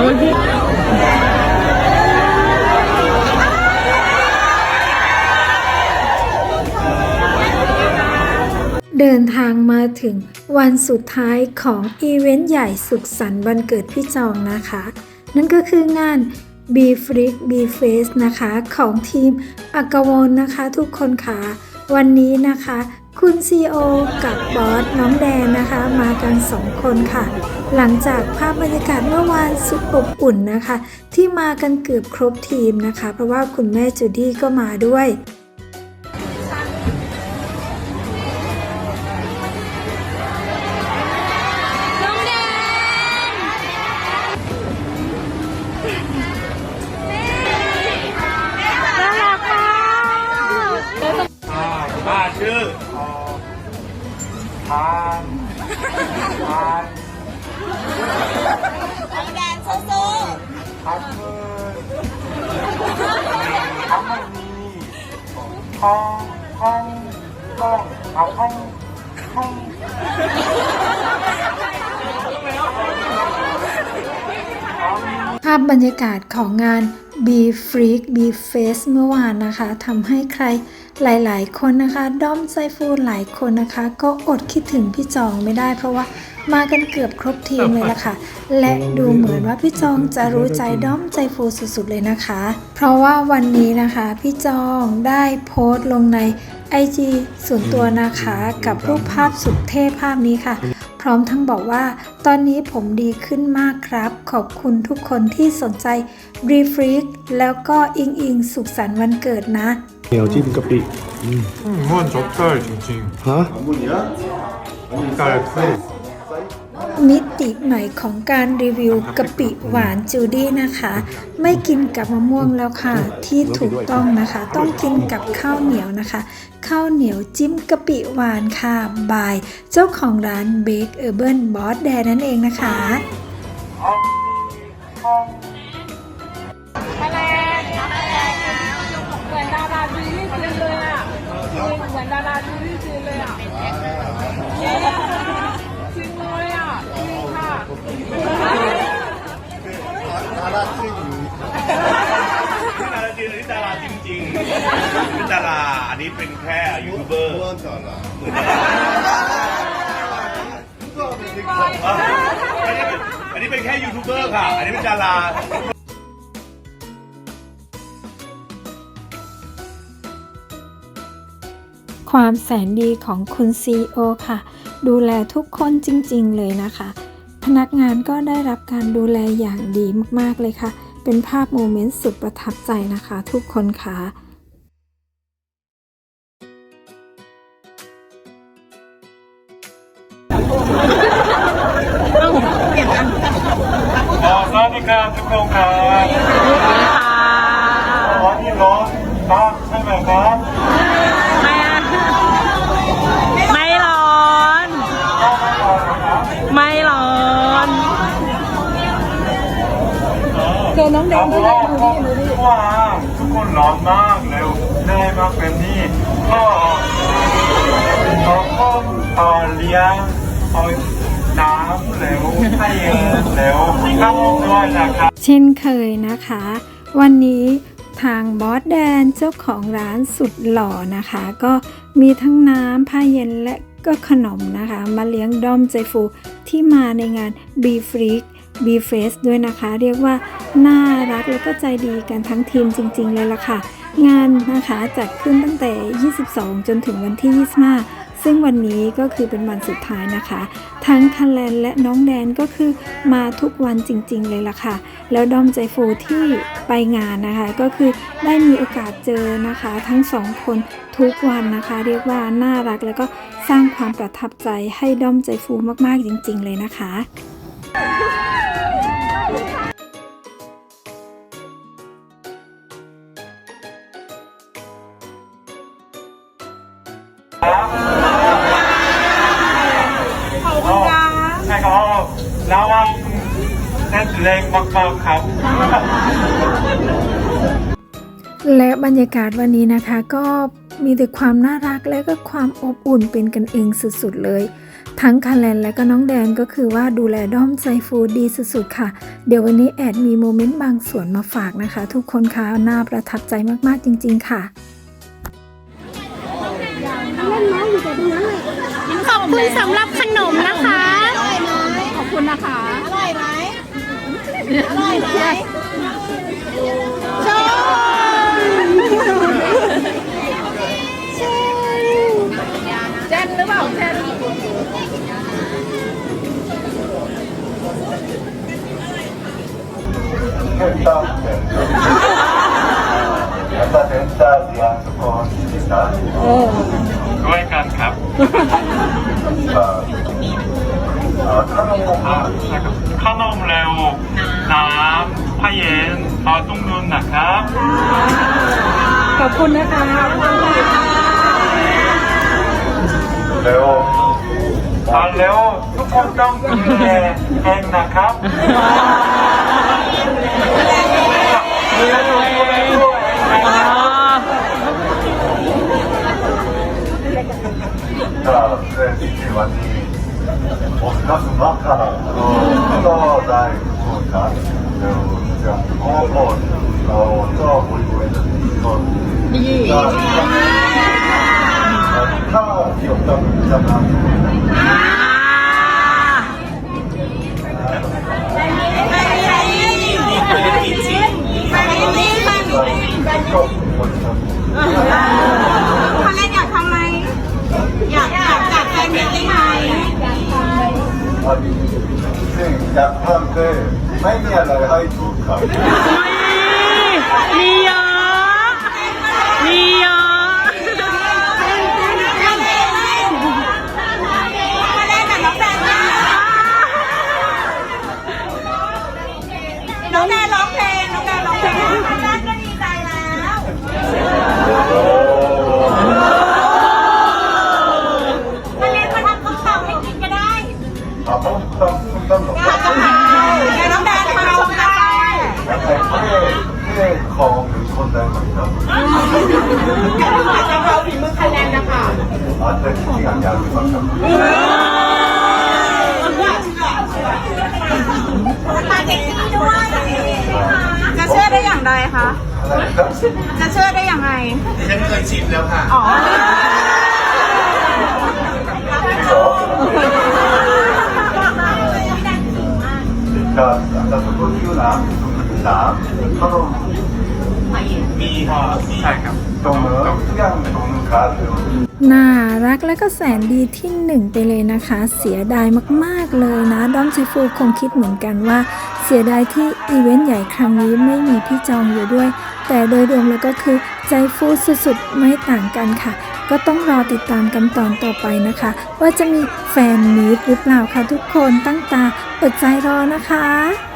เดินทางมาถึงวันสุดท้ายของอีเวนต์ใหญ่สุขสันต์วันเกิดพี่จองนะคะ นั่นก็คืองาน b f r e a k b Face นะคะ ของทีมอากาวอนนะคะทุกคนค่ะ วันนี้นะคะ คุณซีโอกับบอสน้องแดนนะคะ มากันสองคนค่ะ หลังจากภาพบรรยากาศเมื่อวานสุดอบอุ่นนะคะ ที่มากันเกือบครบทีมนะคะ เพราะว่าคุณแม่จูดี้ก็มาด้วย ห้องห้องห้องเอาห้องห้องภาพบรรยากาศของงาน B Freak B Face เมื่อวานนะคะทำให้ใครหลายๆ คนนะคะด้อมไซฟูหลายคนนะคะ ก็อดคิดถึงพี่จองไม่ได้ เพราะว่ามากันเกือบครบทีมเลยละค่ะ และดูเหมือนว่าพี่จองจะรู้ใจด้อมใจฟูสุดๆเลยนะคะ เพราะว่าวันนี้นะคะพี่จองได้โพสต์ลงใน IG ส่วนตัวนะคะ กับรูปภาพสุดเท่ภาพนี้ค่ะ พร้อมทั้งบอกว่าตอนนี้ผมดีขึ้นมากครับ ขอบคุณทุกคนที่สนใจ b r e f r e a k แล้วก็อิงอิงสุขสันต์วันเกิดนะ เหนียวจิ้มกะปิ 음, 이건 젓갈 징징 ฮะ 젓갈 크 มิติใหม่ของการรีวิวกะปิหวานจูดี้นะคะ ไม่กินกับมะม่วงแล้วค่ะ ที่ถูกต้องนะคะ ต้องกินกับข้าวเหนียวนะคะ ข้าวเหนียวจิ้มกะปิหวานค่ะบาย เจ้าของร้านเบคเออร์เบิร์นบอสแดนั่นเองนะคะเหมือนดาราดูนี่จีนเลยอะ ค่ะดาราจริงอันนี้ดาราจริงๆเป็นดาราอันนี้เป็นแค่ยูทูบเบอร์เหมือนดาราอันนี้เป็นแค่ยูทูบเบอร์ค่ะ อันนี้เป็นดาราความแสนดีของคุณ CEO ค่ะ ดูแลทุกคนจริง ๆ เลยนะคะ พนักงานก็ได้รับการดูแลอย่างดีมากๆเลยค่ะ เป็นภาพโมเมนต์สุดประทับใจนะคะ ทุกคนค่ะสวัสดีครับทุกคนค่ะวันนี้ร้อนมากใช่ไหมครับไม่ไม่ร้อน ไม่ร องแดงที่ไหนดูดิดูดิว้าทุกคนร้อนมากเร็วแน่มากแบบนี้ก็เขาก็เอ่อเลี้ยงเอาน้ำแล้วให้เย็นแล้วข้าวด้วยนะครับเช่นเคยนะคะ วันนี้ทางบอสแดนเจ้าของร้านสุดหล่อนะคะ ก็มีทั้งน้ำผ้าเย็นและก็ขนมนะคะ มาเลี้ยงด้อมใจฟูที่มาในงาน b f r e a k b Face ด้วยนะคะ เรียกว่า น่ารักและก็ใจดีกันทั้งทีมจริง ๆ เลยล่ะค่ะ งานนะคะจัดขึ้นตั้งแต่ 22 จนถึงวันที่ 25 ซึ่งวันนี้ก็คือเป็นวันสุดท้ายนะคะ ทั้งคันแลนและน้องแดนก็คือมาทุกวันจริง ๆ เลยล่ะค่ะ แล้วดอมใจฟูที่ไปงานนะคะ ก็คือได้มีโอกาสเจอนะคะ ทั้งสองคนทุกวันนะคะ เรียกว่าน่ารักแล้วก็สร้างความประทับใจให้ดอมใจฟูมากๆจริง ๆ เลยนะคะ แรงมากๆครับและบรรยากาศวันนี้นะคะ ก็มีแต่ความน่ารักและก็ความอบอุ่นเป็นกันเองสุดๆเลย ทั้งคาแลนและก็น้องแดนก็คือว่าดูแลด้อมใจฟูดีสุดๆค่ะ เดี๋ยววันนี้แอดมีโมเมนต์บางส่วนมาฝากนะคะ ทุกคนคะน่าประทับใจมากๆจริง ๆ ค่ะขอบคุณสำหรับขนมนะคะ ขอบคุณนะคะ ออยช่ใเจนหรือเปล่าเจนตาเด็เตาเดียสุขสิด้วยกันครับ ข้าวนมเร็ว น้ำพะเย็นรอตุ้งนุ่นนะครับ ขอบคุณนะคะเร็วทานเร็ว ทุกคนต้องดูแลเองนะครับดูแลตัวเองก็เป็นสิ่งที่วันนี้ ガスばっかだ超大好きだ高校の超無理無理だいい他我有的， อยากทำแต่ไม่มีอะไรให้ดูครับ การยาวไปฟังครับจะเชื่อได้อย่างไรคะจะเชื่อได้อย่างไงฉันเคยชิมแล้วค่ะ อ๋อก็แต่สมมติที่น้านสามก็ต้องมีค่ะใช่ครับตรงเนื้อทุกอย่างตรงเนื้อขาดเลย น่ารักและก็แสนดีที่หนึ่งไปเลยนะคะ เสียดายมากๆเลยนะด้อมซีฟูคงคิดเหมือนกันว่า เสียดายที่อีเวนต์ใหญ่ครั้งนี้ไม่มีพี่จองอยู่ด้วย แต่โดยรวมแล้วก็คือใจฟูสุดๆไม่ต่างกันค่ะ ก็ต้องรอติดตามกันตอนต่อไปนะคะ ว่าจะมีแฟนมีตหรือเปล่าคะทุกคนตั้งตาเปิดใจรอนะคะ